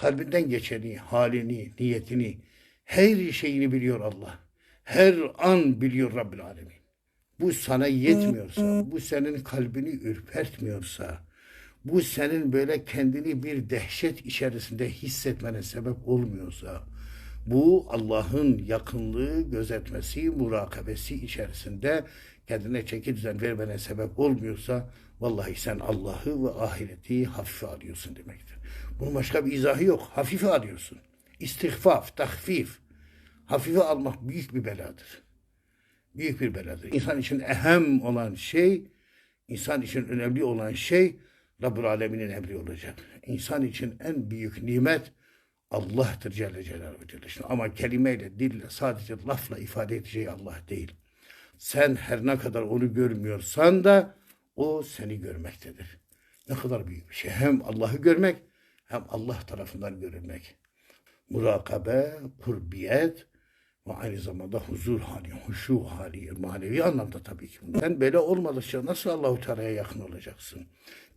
Kalbinden geçeni, halini, niyetini, her şeyini biliyor Allah. Her an biliyor Rabbil Alemin. Bu sana yetmiyorsa, bu senin kalbini ürpertmiyorsa, bu senin böyle kendini bir dehşet içerisinde hissetmene sebep olmuyorsa, bu Allah'ın yakınlığı, gözetmesi, murakabesi içerisinde kendine çeki düzen vermene sebep olmuyorsa, vallahi sen Allah'ı ve ahireti hafife alıyorsun demektir. Bunun başka bir izahı yok. Hafife alıyorsun. İstihfaf, tahfif. Hafife almak büyük bir beladır büyük bir beladır. İnsan için ehem olan şey, insan için önemli olan şey Rabbül Alemin'in emri olacak. İnsan için en büyük nimet Allah'tır Celle Celaluhu Celle Şanuhu. Ama kelimeyle, dille, sadece lafla ifade edeceği Allah değil. Sen her ne kadar onu görmüyorsan da o seni görmektedir. Ne kadar büyük bir şey. Hem Allah'ı görmek hem Allah tarafından görülmek. Murakabe, kurbiyet, ve aynı zamanda huzur hali, huşu hali, manevi anlamda tabii ki. Sen böyle olmadıkça nasıl Allahu Teala'ya yakın olacaksın?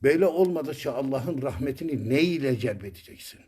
Böyle olmadıkça Allah'ın rahmetini ne ile celbedeceksin?